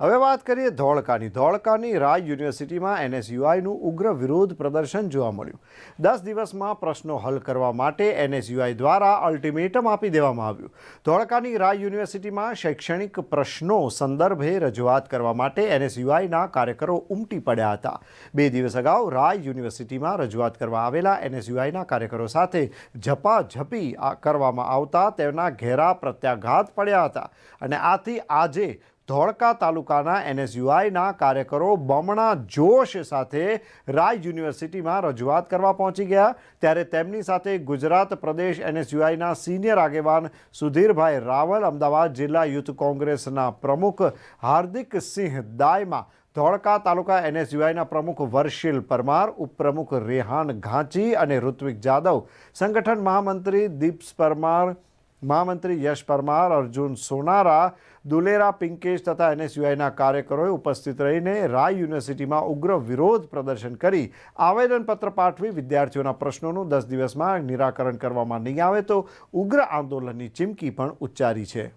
હવે વાત કરીએ ધોળકાની. ધોળકાની રાજ યુનિવર્સિટીમાં એનએસયુઆઈનું ઉગ્ર વિરોધ પ્રદર્શન જોવા મળ્યું. દસ દિવસમાં પ્રશ્નો હલ કરવા માટે એનએસયુઆઈ દ્વારા અલ્ટિમેટમ આપી દેવામાં આવ્યું. ધોળકાની રાજ યુનિવર્સિટીમાં શૈક્ષણિક પ્રશ્નો સંદર્ભે રજૂઆત કરવા માટે એનએસયુઆઈના કાર્યકરો ઉમટી પડ્યા હતા. બે દિવસ અગાઉ રાય યુનિવર્સિટીમાં રજૂઆત કરવા આવેલા એનએસયુઆઈના કાર્યકરો સાથે ઝપાઝપી કરવામાં આવતા તેના ઘેરા પ્રત્યાઘાત પડ્યા હતા. અને આથી આજે ધોળકા તાલુકાના એનએસયુઆઈના કાર્યકરો બમણા જોશ સાથે રાય યુનિવર્સિટીમાં રજૂઆત કરવા પહોંચી ગયા. ત્યારે તેમની સાથે ગુજરાત પ્રદેશ એનએસયુઆઈના સિનિયર આગેવાન સુધીરભાઈ રાવલ, અમદાવાદ જિલ્લા યુથ કોંગ્રેસના પ્રમુખ હાર્દિક સિંહ દાયમાં, ધોળકા તાલુકા એનએસયુઆઈના પ્રમુખ વર્ષિલ પરમાર, ઉપપ્રમુખ રેહાન ઘાંચી અને ઋત્વિક જાદવ, સંગઠન મહામંત્રી દીપ્સ પરમાર મહામંત્રી યશ પરમાર, અર્જુન સોનારા, દુલેરા પિંકેશ તથા એનએસયુઆઈના કાર્યકરોએ ઉપસ્થિત રહીને રાય યુનિવર્સિટીમાં ઉગ્ર વિરોધ પ્રદર્શન કરી આવેદનપત્ર પાઠવી વિદ્યાર્થીઓના પ્રશ્નોનું દસ દિવસમાં નિરાકરણ કરવામાં નહીં આવે તો ઉગ્ર આંદોલનની ચીમકી પણ ઉચ્ચારી છે.